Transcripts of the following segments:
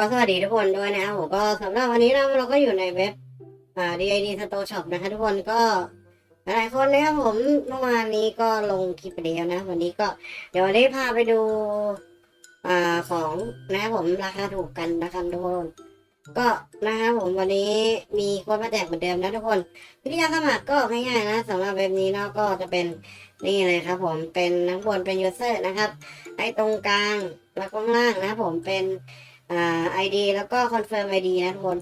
ก็สวัสดีทุกคนด้วยนะครับผมก็สำหรับวันนี้นะเราก็อยู่ในเว็บอ่า DID Store Shop นะคะทุกคนก็หลายคนนะครับผมเมื่อวานนี้ก็ลงคลิปไปแล้วนะ วันนี้ก็เดี๋ยววันนี้พาไปดูอ่าของนะครับผมราคาถูกกันนะครับทุกคนก็นะครับผมวันนี้มีค้ดมาแจกเหมือนเดิมนะทุกคนวิธีการสมัครก็ง่ายๆนะสำหรับเว็บนี้เนาะก็จะเป็นนี่เลยครับ ผมเป็นนักบนเป็น user นะครับไอ้ตรงกลางแล้วก็ข้างล่างนะครับผมเป็น อ่า ID แล้วก็ confirm ID นะทุกคน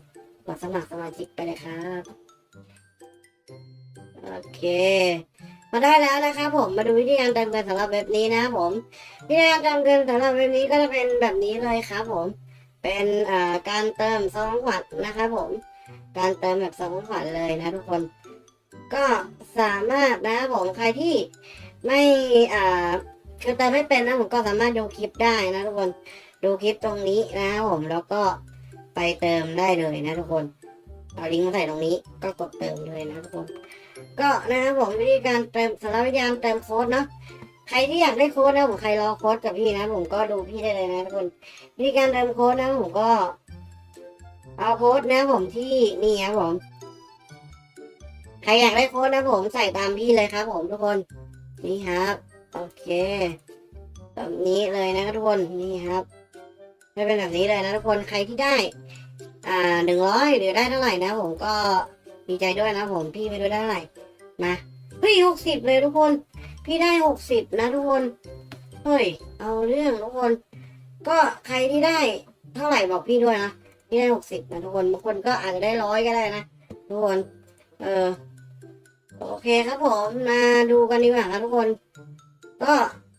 กดสมัครสมาชิกไปเลยครับ โอเค มาได้แล้วนะครับผม มาดูวิธีการเติมเงินสำหรับเว็บนี้นะผม วิธีการเติมเงินสำหรับเว็บนี้ก็จะเป็นแบบนี้เลยครับผม เป็นอ่าการเติมซองขวัญนะครับผม การเติมแบบซองขวัญเลยนะทุกคน ก็สามารถนะผมใครที่ไม่อ่าคือเติมไม่เป็นนะผมก็สามารถดูคลิปได้นะทุกคน ดูคลิปตรงนี้นะครับผมแล้วก็ไปเติมได้เลยนะทุกคนเอาลิงก์มาใส่ตรงนี้ก็กดเติมเลยนะทุกคน ก็นะครับผมวิธีการเติมสำหรับวิธีการเติมโค้ดเนาะใครที่อยากได้โค้ดนะผมใครรอโค้ดกับพี่นะผมก็ดูพี่ได้เลยนะทุกคนวิธีการเติมโค้ดนะผมก็ เอาโค้ดนะผมที่นี่ครับผมใครอยากได้โค้ดนะผมใส่ตามพี่เลยครับ ผมทุกคนนี่ครับ โอเคแบบนี้เลยนะครับทุกคนนี่ครับ ไม่เป็นแบบนี้เลยนะทุกคนใครที่ได้ อ่าหนึ่งร้อยหรือได้เท่าไหร่นะ ผมก็ดีใจด้วยนะผมพี่ไม่รู้ได้เท่าไหร่มาเฮ้ยหกสิบเลยทุกคน พี่ได้หกสิบนะทุกคนเฮ้ยเอาเรื่องทุกคน ก็ใครที่ได้เท่าไหร่บอกพี่ด้วยนะพี่ได้หกสิบนะทุกคนบางคนก็อาจจะได้ร้อยก็ได้นะทุกคนเออโอเคครับผมมาดูกันดีกว่าครับทุกคน ก็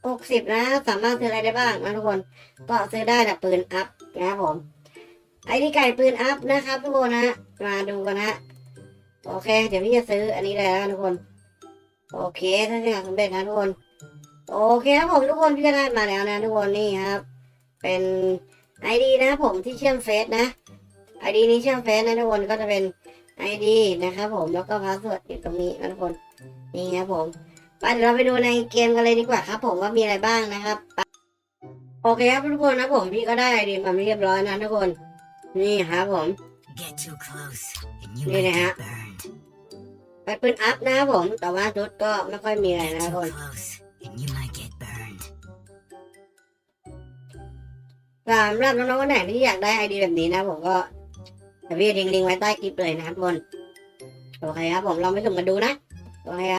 หกสิบนะสามารถซื้ออะไรได้บ้างนะทุกคน ก็ซื้อได้แต่ปืนอัพนะครับผม ไอ้ที่ไก่ปืนอัพนะครับทุกคนนะ มาดูกันนะโอเค เดี๋ยวพี่จะซื้ออันนี้เลยนะทุกคน โอเคถ้าอยากสำเร็จนะทุกคน โอเคครับผมทุกคนพี่ก็ได้มาแล้วนะทุกคนนี่ครับ เป็นไอดีนะผมที่เชื่อมเฟซนะไอดีนี้เชื่อมเฟซนะทุกคนก็จะเป็นไอดีนะครับผมแล้วก็พาสเวิร์ดอยู่ตรงนี้นะทุกคนนี่ครับผม ไปเดี๋ยวเราไปดูในเกมกันเลยดีกว่าครับ ผมว่ามีอะไรบ้างนะครับไปโอเคครับทุกคนนะผมพี่ก็ได้ไอดีมาเรียบร้อยนะทุกคน นี่ครับผม Get too close and you Đây might nè. get burned. ไปปืนอัพนะครับผมแต่ว่าชุดก็ไม่ค่อยมีอะไร Get นะทุก too คน close and you might get burned. สำหรับน้องๆคนไหนที่อยากได้ไอดีแบบนี้นะผมก็เดี๋ยวพี่ทิ้งลิงก์ไว้ใต้คลิปเลยนะครับทุกคนโอเคครับผมลองไปสุ่มกันดูนะโอเคครับ